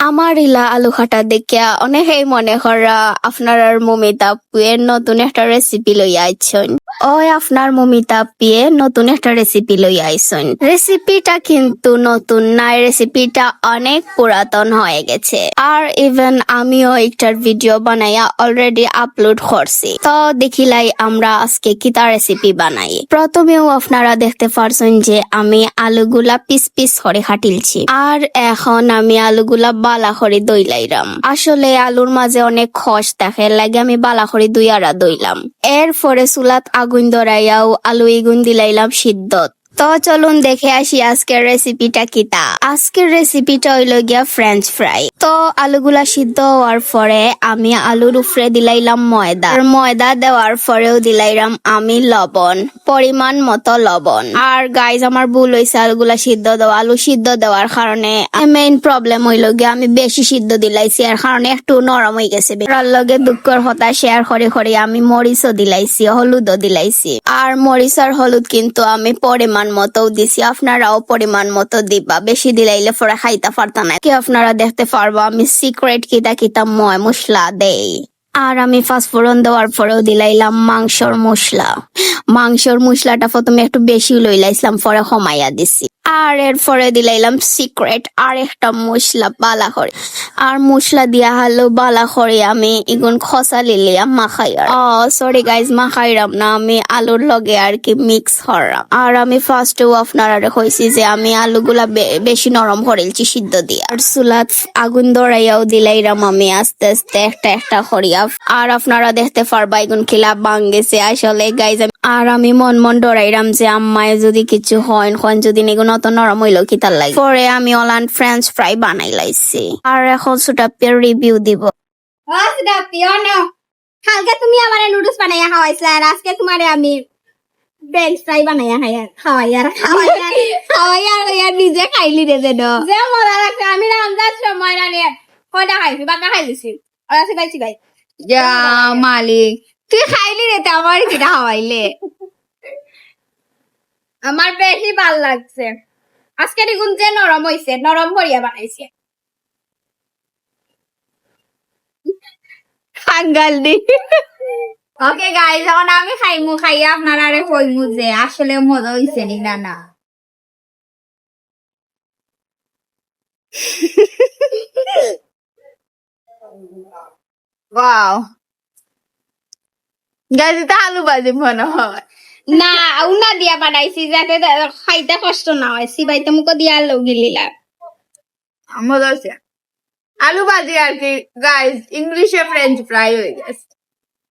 আমার ইলা আলু খাটা দেখিয়া অনেকেই মনে করা, আপনার আর মমিতা পুয়ের নতুন একটা রেসিপি লইয়া আইছেন। ওই আপনার মমিতা পিয়ে নতুন একটা রেসিপি লই আইছেন রেসিপিটা কিন্তু নতুন নাই রেসিপিটা অনেক পুরাতন হয়ে গেছে। আর ইভেন আমিও একটার ভিডিও বানাইয়া অলরেডি আপলোড করছি। তো দেখিলাই আমরা আজকে কিতা রেসিপি বানাই। প্রথমেও আপনারা দেখতে পারছেন যে আমি আলুগুলা পিস পিস করে কাটিলছি। আর এখন আমি আলুগুলা বালা করে দইলাইরাম। আসলে আলুর মাঝে অনেক খস থাকে লাগে আমি বালা করে দুই আড়া দইলাম। এরপরে চুলাত আগুন ধরাইয়াও আলু ইগুন দিলাইলাম সিদ্ধত। তো চলুন দেখে আসি আজকের রেসিপিটা কিতা আজকের রেসিপিটা হইল গিয়া ফ্রেঞ্চ ফ্রাই তো আলুগুলা সিদ্ধ হওয়ার পরে আমি আলুর উপরে দিলাইলাম ময়দা। আর ময়দা দেওয়ার পরেও দিলাইলাম আমি লবণ, পরিমাণ মতো লবণ। আর গাইজ আমার ভুল হয়েছে আলুগুলা সিদ্ধ দেওয়া আলু সিদ্ধ দেওয়ার কারণে মেইন প্রবলেম হইল গিয়া আমি বেশি সিদ্ধ দিলাইছি, এর কারণে একটু নরম হয়ে গেছে। তার লগে দুঃখর হতা শেয়ার করে করে আমি মরিচও দিলাইছি, হলুদও দিলাইছি। আর মরিচ আর হলুদ কিন্তু আমি পরিমাণ মতো দিছি, আপনারাও পরিমাণ মতো দিবা। বেশি দিলাইলে পরে খাইতে পারতা না। কি আপনারা দেখতে পারব। আমি সিক্রেট কিতা কিতা ময় মশলা দেই। আর আমি ফাস্টফোড়ন দেওয়ার পরেও দিলাইলাম মাংসর মশলা। মাংসর মশলাটা প্রথমে একটু বেশি লইলাইছিলাম পরে কমাইয়া দিছি। আর এরপরে দিলাইলাম সিক্রেট আর একটা মশলা বালা করে আর মশলা দিয়া হলো বালা করে আমি ইগুন খসা লিলিয়া মাখাই ও সরি গাইজ মাখাইরাম না, আমি আলুর লগে আর কি মিক্স করাম আর আমি ফার্স্টেও আপনারা কইছি যে আমি আলুগুলা বেশি নরম করেলছি সিদ্ধ দিয়া। আর চুলাত আগুন ধরাইয়াও দিলাইরাম আমি আস্তে আস্তে একটা একটা করিয়া। আর আপনারা দেখতে পারবা এগুন খিলা বাঙ্গেছে আসলে গাইজ আর আমি মন মন ডরাইরাম যে আম্মায় যদি কিছু হয় হয় যদি এগুন অত নরম হইল কি তার লাগে? পরে আমি অলান ফ্রেঞ্চ ফ্রাই বানাই লাইছি। আর এখন সুটাপের রিভিউ দিব। কালকে তুমি আমার নুডলস বানাইয়া খাওয়াইছিলে আর আজকে তোমারে আমি ফ্রেঞ্চ ফ্রাই বানাইয়া খাই খাওয়াই আর খাওয়াই আর খাওয়াই আর ইয়ার নিজে খাইলি রে যেন। যে মজা লাগছে আমি রমজান সময় রানি কয়টা খাইছি? বাকা খাই আর আছে খাইছি ভাই। যা মালিক তুই খাইলি রে তো আমার কিটা খাওয়াইলে। আমার বেশি ভালো লাগছে। আজকে দেখুন যে নরম হইছে নরম করিয়া বানাইছে। খাঙ্গাল দি। ওকে গাইজ এখন আমি খাইমু খাইয়া আপনারা আরে কইমু যে আসলে মজা হইছে নি না না। ওয়াও এটা আলু ভাজি মনে হয়। না উনা দিয়া বানাইছি যাতে খাইতে কষ্ট না হয়। সিবাইতে মুখ দিয়া আলু গিলিলা। মজা আলু ভাজি আর কি গাইজ ইংলিশে ফ্রেঞ্চ ফ্রাই হয়ে গেছে।